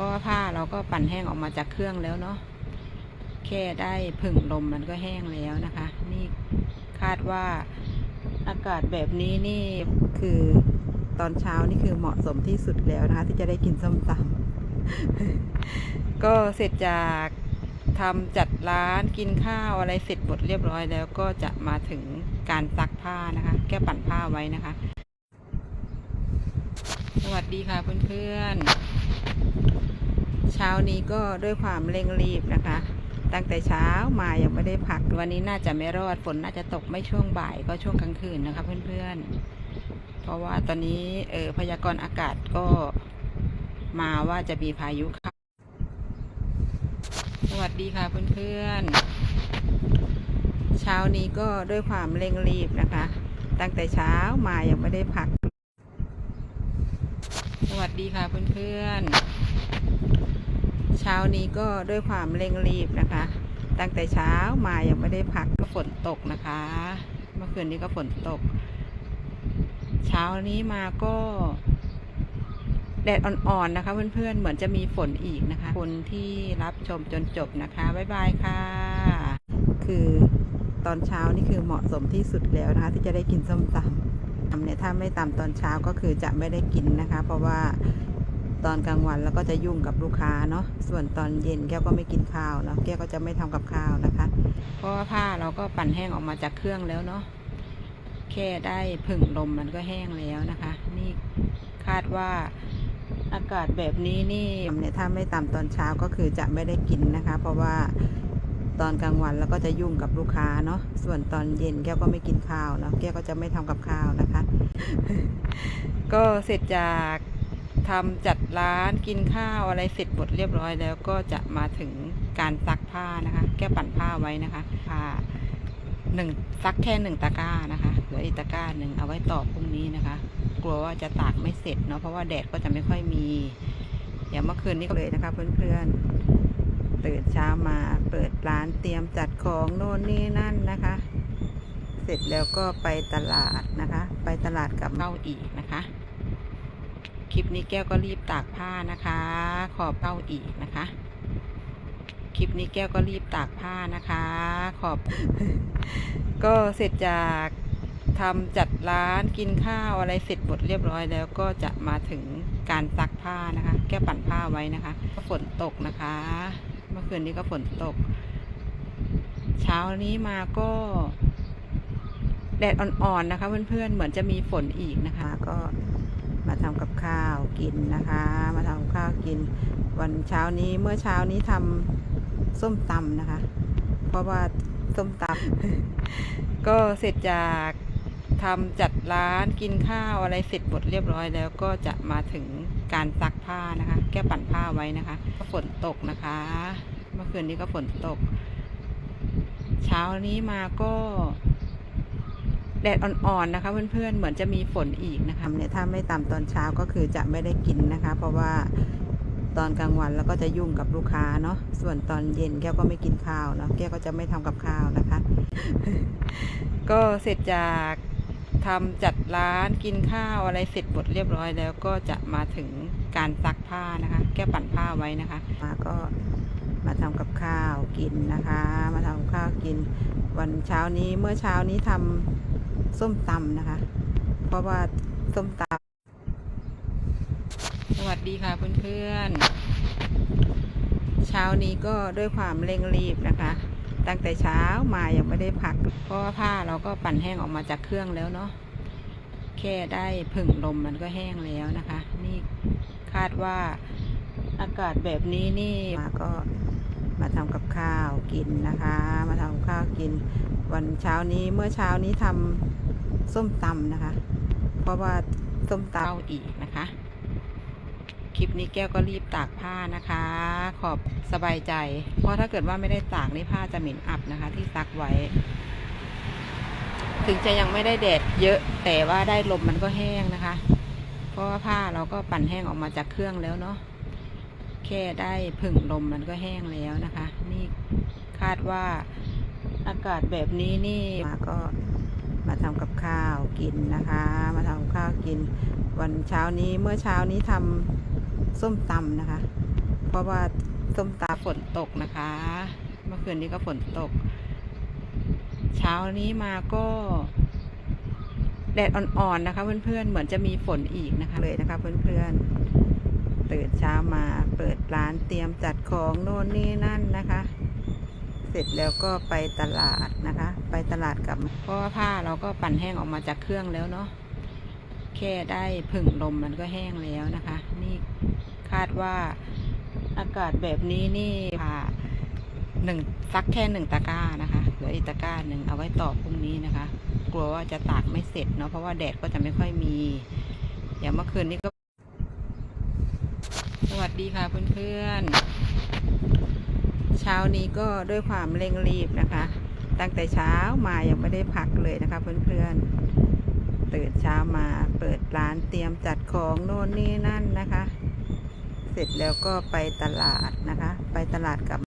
ราะว่าผ้าเราก็ปั่นแห้งออกมาจากเครื่องแล้วเนาะแค่ได้ผึ่งลมมันก็แห้งแล้วนะคะ นี่คาดว่าอากาศแบบนี้นี่คือตอนเช้านี่คือเหมาะสมที่สุดแล้วนะคะ ที่จะได้กินส้มตำก็เสร็จจากทำจัดร้านกินข้าวอะไรเสร็จหมดเรียบร้อยแล้วก็จะมาถึงการซักผ้านะคะ แก้ปั่นผ้าไว้นะคะ สวัสดีค่ะเพื่อนๆ เช้านี้ก็ด้วยความเร่งรีบนะคะ ตั้งแต่เช้ามายังไม่ได้พัก วันนี้น่าจะไม่รอดฝนน่าจะตกไม่ช่วงบ่ายก็ช่วงกลางคืนนะคะเพื่อนๆ เพราะว่าตอนนี้เออพยากรณ์อากาศก็มาว่าจะมีพายุเข้าสวัสดีค่ะเพื่อนๆ เช้านี้ก็ด้วยความเร่งรีบนะคะ ตั้งแต่เช้ามายังไม่ได้พัก สวัสดีค่ะเพื่อนๆ เช้านี้ก็ด้วยความเร่งรีบนะคะ ตั้งแต่เช้ามายังไม่ได้พักก็ฝนตกนะคะ เมื่อคืนนี้ก็ฝนตก เช้านี้มาก็แดดอ่อนๆนะคะ เพื่อนๆ เหมือนจะมีฝนอีกนะคะ คนที่รับชมจนจบนะคะ บ๊ายบายค่ะ คือตอนเช้านี่คือเหมาะสมที่สุดแล้วนะคะ ที่จะได้กินส้มตำทำเนี่ยถ้าไม่ตามตอนเช้าก็คือจะไม่ได้กินนะคะ เพราะว่า ตอนกลางวันแล้วก็จะยุ่งกับลูกค้าเนาะส่วนตอนเย็นแก้วก็ไม่กินข้าวเนาะแก้วก็จะไม่ทำกับข้าวนะคะ เพราะว่าผ้าเราก็ปั่นแห้งออกมาจากเครื่องแล้วเนาะแค่ได้ผึ่งลมมันก็แห้งแล้วนะคะ นี่คาดว่าอากาศแบบนี้นี่เนี่ยถ้าไม่ตามตอนเช้าก็คือจะไม่ได้กินนะคะ เพราะว่าตอนกลางวันแล้วก็จะยุ่งกับลูกค้าเนาะส่วนตอนเย็นแก้วก็ไม่กินข้าวเนาะแก้วก็จะไม่ทำกับข้าวนะคะ ก็เสร็จจาก ทำจัดร้านกินข้าวอะไรเสร็จหมดเรียบร้อยแล้วก็จะมาถึงการซักผ้านะคะ แก้ปั่นผ้าไว้นะคะผ้าหนึ่งซักแค่หนึ่งตะกร้านะคะเหลืออีกตะกร้าหนึ่งเอาไว้ต่อพรุ่งนี้นะคะ กลัวว่าจะตากไม่เสร็จเนาะเพราะว่าแดดก็จะไม่ค่อยมีอย่างเมื่อคืนนี้ก็เลยนะคะเพื่อนๆตื่นเช้ามาเปิดร้านเตรียมจัดของโน่นนี่นั่นนะคะ เสร็จแล้วก็ไปตลาดนะคะ ไปตลาดกับเข้าอีกนะคะ คลิปนี้แก้วก็รีบตากผ้านะคะ ขอบเข้าอีกนะคะ คลิปนี้แก้วก็รีบตากผ้านะคะ ขอบ ก็เสร็จจากทำจัดร้านกินข้าวอะไรเสร็จหมดเรียบร้อยแล้วก็จะมาถึงการซักผ้านะคะ แก้วปั่นผ้าไว้นะคะฝนตกนะคะ เมื่อคืนนี้ก็ฝนตก เช้านี้มาก็แดดอ่อนๆนะคะ เพื่อนๆ เหมือนจะมีฝนอีกนะคะ ก็ มาทำกับข้าวกินนะคะ มาทำข้าวกิน วันเช้านี้เมื่อเช้านี้ทำส้มตำนะคะ เพราะว่าส้มตำก็เสร็จจากทำจัดร้านกินข้าวอะไรเสร็จหมดเรียบร้อยแล้วก็จะมาถึงการซักผ้านะคะ แก้ปั่นผ้าไว้นะคะก็ฝนตกนะคะ เมื่อคืนนี้ก็ฝนตก เช้านี้มาก็ แดดอ่อนๆนะคะ เพื่อนๆเหมือนจะมีฝนอีกนะคะเนี่ยถ้าไม่ตามตอนเช้าก็คือจะไม่ได้กินนะคะ เพราะว่าตอนกลางวันแล้วก็จะยุ่งกับลูกค้าเนาะส่วนตอนเย็นแก้วก็ไม่กินข้าวเนาะแก้วก็จะไม่ทำกับข้าวนะคะ ก็เสร็จจากทำจัดร้านกินข้าวอะไรเสร็จหมดเรียบร้อยแล้วก็จะมาถึงการซักผ้านะคะ แก้ปั่นผ้าไว้นะคะมาก็มาทำกับข้าวกินนะคะ มาทำกับข้าวกิน วันเช้านี้เมื่อเช้านี้ทำ ส้มตำนะคะ เพราะว่าส้มตำสวัสดีค่ะเพื่อนๆ เช้านี้ก็ด้วยความเร่งรีบนะคะ ตั้งแต่เช้ามายังไม่ได้พัก เพราะว่าผ้าเราก็ปั่นแห้งออกมาจากเครื่องแล้วเนาะแค่ได้ผึ่งลมมันก็แห้งแล้วนะคะ นี่คาดว่าอากาศแบบนี้นี่มาก็ มาทำกับข้าวกินนะคะ มาทำข้าวกิน วันเช้านี้เมื่อเช้านี้ทำส้มตำนะคะ เพราะว่าส้มตำอีกนะคะ คลิปนี้แก้วก็รีบตากผ้านะคะ ขอบสบายใจ เพราะถ้าเกิดว่าไม่ได้ตากนี่ผ้าจะเหม็นอับนะคะ ที่ซักไว้ ถึงจะยังไม่ได้แดดเยอะแต่ว่าได้ลมมันก็แห้งนะคะ เพราะว่าผ้าเราก็ปั่นแห้งออกมาจากเครื่องแล้วเนาะ แค่ได้ผึ่งลมมันก็แห้งแล้วนะคะ นี่คาดว่าอากาศแบบนี้นี่มาก็มาทำกับข้าวกินนะคะ มาทำข้าวกิน วันเช้านี้เมื่อเช้านี้ทำส้มตำนะคะ เพราะว่าส้มตาฝนตกนะคะ เมื่อคืนนี้ก็ฝนตก เช้านี้มาก็แดดอ่อนๆนะคะ เพื่อนๆ เหมือนจะมีฝนอีกนะคะเลยนะคะ เพื่อนๆตื่นเช้ามาเปิด ร้านเตรียมจัดของโน่นนี่นั่นนะคะ เสร็จแล้วก็ไปตลาดนะคะ ไปตลาดกับเพราะว่าผ้าเราก็ปั่นแห้งออกมาจากเครื่องแล้วเนาะแค่ได้ผึ่งลมมันก็แห้งแล้วนะคะ นี่คาดว่าอากาศแบบนี้นี่ค่ะหนึ่งซักแค่หนึ่งตะกร้านะคะเหลืออีกตะกร้าหนึ่งเอาไว้ต่อพรุ่งนี้นะคะ กลัวว่าจะตากไม่เสร็จเนาะเพราะว่าแดดก็จะไม่ค่อยมี อย่างเมื่อคืนนี้ก็ สวัสดีค่ะเพื่อนๆ เช้านี้ก็ด้วยความเร่งรีบนะคะ ตั้งแต่เช้ามายังไม่ได้พักเลยนะคะเพื่อนๆ ตื่นเช้ามาเปิดร้านเตรียมจัดของโน่นนี่นั่นนะคะ เสร็จแล้วก็ไปตลาดนะคะ ไปตลาดกับ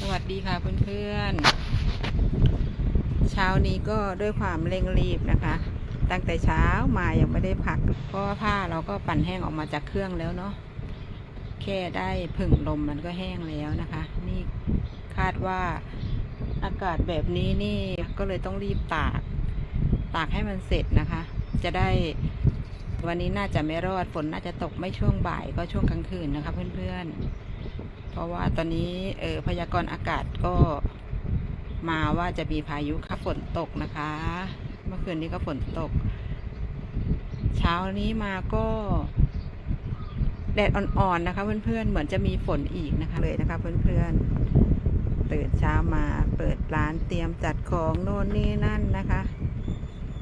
สวัสดีค่ะเพื่อนๆ เช้านี้ก็ด้วยความเร่งรีบนะคะ ตั้งแต่เช้ามายังไม่ได้พัก เพราะว่าผ้าเราก็ปั่นแห้งออกมาจากเครื่องแล้วเนาะแค่ได้ผึ่งลมมันก็แห้งแล้วนะคะ นี่คาดว่าอากาศแบบนี้นี่ก็เลยต้องรีบตาก ตากให้มันเสร็จนะคะ จะได้วันนี้น่าจะไม่รอดฝนน่าจะตกไม่ช่วงบ่ายก็ช่วงกลางคืนนะคะเพื่อนๆ เพราะว่าตอนนี้เออพยากรณ์อากาศก็มาว่าจะมีพายุค่ะฝนตกนะคะ มื่อคืนนี้ก็ฝนตก เช้านี้มาก็แดดอ่อนๆนะคะ เพื่อนๆ เหมือนจะมีฝนอีกนะคะเลยนะคะ เพื่อนๆ ตื่นเช้ามาเปิดร้านเตรียมจัดของโน่นนี่นั่นนะคะ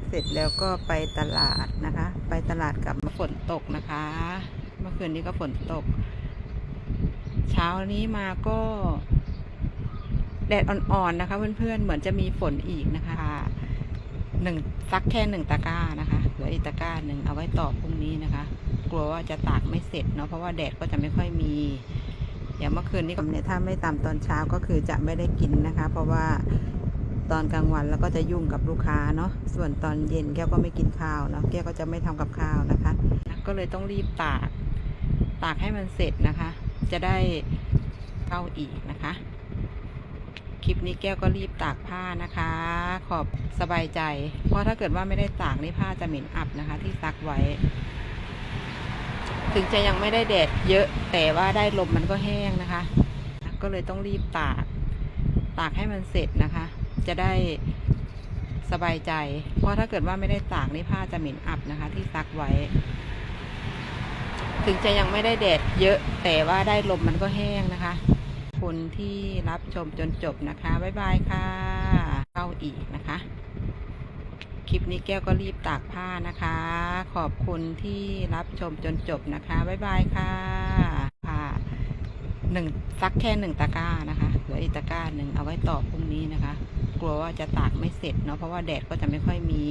เสร็จแล้วก็ไปตลาดนะคะ ไปตลาดกลับมาฝนตกนะคะ เมื่อคืนนี้ก็ฝนตก เช้านี้มาก็แดดอ่อนๆนะคะ เพื่อนๆ เหมือนจะมีฝนอีกนะคะ หนึ่งซักแค่หนึ่งตะกร้านะคะเหลืออีกตะกร้าหนึ่งเอาไว้ต่อพรุ่งนี้นะคะ กลัวว่าจะตากไม่เสร็จเนาะเพราะว่าแดดก็จะไม่ค่อยมีอย่างเมื่อคืนนี้เนี่ยถ้าไม่ตามตอนเช้าก็คือจะไม่ได้กินนะคะ เพราะว่าตอนกลางวันแล้วก็จะยุ่งกับลูกค้าเนาะส่วนตอนเย็นแก้วก็ไม่กินข้าวเนาะแก้วก็จะไม่ทำกับข้าวนะคะ ก็เลยต้องรีบตากตากให้มันเสร็จนะคะ จะได้เข้าอีกนะคะ คลิปนี้แก้วก็รีบตากผ้านะคะ ขอบสบายใจ เพราะถ้าเกิดว่าไม่ได้ตากนี่ผ้าจะเหม็นอับนะคะ ที่ซักไว้ ถึงจะยังไม่ได้แดดเยอะแต่ว่าได้ลมมันก็แห้งนะคะ ก็เลยต้องรีบตาก ตากให้มันเสร็จนะคะ จะได้สบายใจ เพราะถ้าเกิดว่าไม่ได้ตากนี่ผ้าจะเหม็นอับนะคะ ที่ซักไว้ ถึงจะยังไม่ได้แดดเยอะแต่ว่าได้ลมมันก็แห้งนะคะ คนที่รับชมจนจบนะคะ บ๊ายบายค่ะ เข้าอีกนะคะ คลิปนี้แก้วก็รีบตากผ้านะคะ ขอบคุณที่รับชมจนจบนะคะ บ๊ายบายค่ะค่ะหนึ่งซักแค่หนึ่งตะกร้านะคะเหลืออีกตะกร้าหนึ่งเอาไว้ต่อพรุ่งนี้นะคะ กลัวว่าจะตากไม่เสร็จเนาะเพราะว่าแดดก็จะไม่ค่อยมี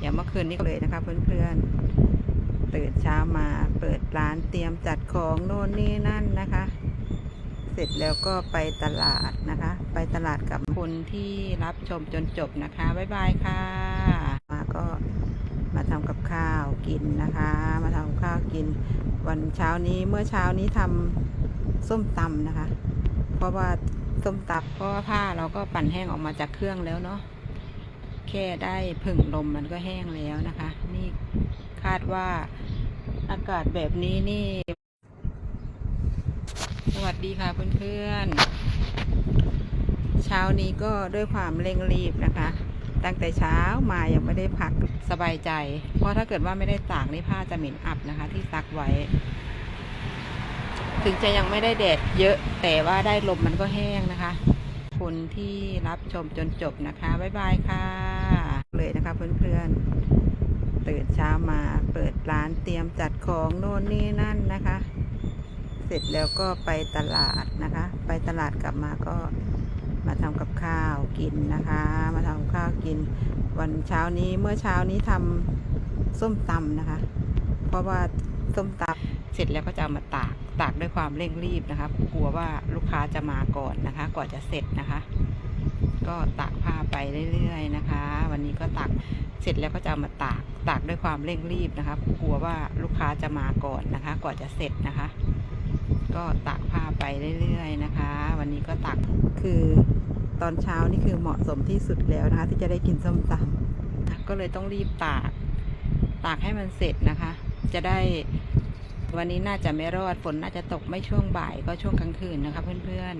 อย่างเมื่อคืนนี้ก็เลยนะคะ เพื่อนๆตื่นเช้ามาเปิดร้านเตรียมจัดของโน่นนี่นั่นนะ เสร็จแล้วก็ไปตลาดนะคะ ไปตลาดกับคนที่รับชมจนจบนะคะ บ๊ายบายค่ะ มาก็มาทำกับข้าวกินนะคะ มาทำข้าวกิน วันเช้านี้เมื่อเช้านี้ทำส้มตำนะคะ เพราะว่าส้มตำเพราะว่าผ้าเราก็ปั่นแห้งออกมาจากเครื่องแล้วเนาะแค่ได้ผึ่งลมมันก็แห้งแล้วนะคะ นี่คาดว่าอากาศแบบนี้นี่ วัสดีค่ะเพื่อนๆ เช้านี้ก็ด้วยความเร่งรีบนะคะ ตั้งแต่เช้ามายังไม่ได้พักสบายใจ เพราะถ้าเกิดว่าไม่ได้ตากนี่ผ้าจะเหม็นอับนะคะ ที่ซักไว้ ถึงจะยังไม่ได้แดดเยอะแต่ว่าได้ลมมันก็แห้งนะคะคนที่รับชมจนจบนะคะ บ๊ายบายค่ะ เลยนะคะเพื่อนๆตื่นเช้ามาเปิดร้านเตรียมจัดของโน่นนี่นั่นนะคะ เสร็จแล้วก็ไปตลาดนะคะ ไปตลาดกลับมาก็มาทำกับข้าวกินนะคะ มาทำข้าวกิน วันเช้านี้เมื่อเช้านี้ทำส้มตำนะคะ เพราะว่าส้มตำเสร็จแล้วก็จะามาตากตากด้วยความเร่งรีบนะคะ กลัวว่าลูกค้าจะมาก่อนนะคะ ก่อนจะเสร็จนะคะ ก็ตากผ้าไปเรื่อยๆนะคะ วันนี้ก็ตากเสร็จแล้วก็จะามาตากตากด้วยความเร่งรีบนะคะ กลัวว่าลูกค้าจะมาก่อนนะคะ ก่อนจะเสร็จนะคะ ก็ตากผ้าไปเรื่อยๆนะคะ วันนี้ก็ตากคือตอนเช้านี่คือเหมาะสมที่สุดแล้วนะคะ ที่จะได้กินส้มตำก็เลยต้องรีบตาก ตากให้มันเสร็จนะคะ จะได้วันนี้น่าจะไม่รอดฝนน่าจะตกไม่ช่วงบ่ายก็ช่วงกลางคืนนะคะ เพื่อน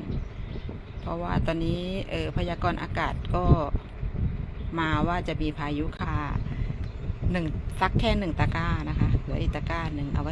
ๆ เพราะว่าตอนนี้เออพยากรณ์อากาศก็มาว่าจะมีพายุค่ะหนึ่งซักแค่หนึ่งตะกร้านะคะเหลืออีกตะกร้าหนึ่งเอาไว้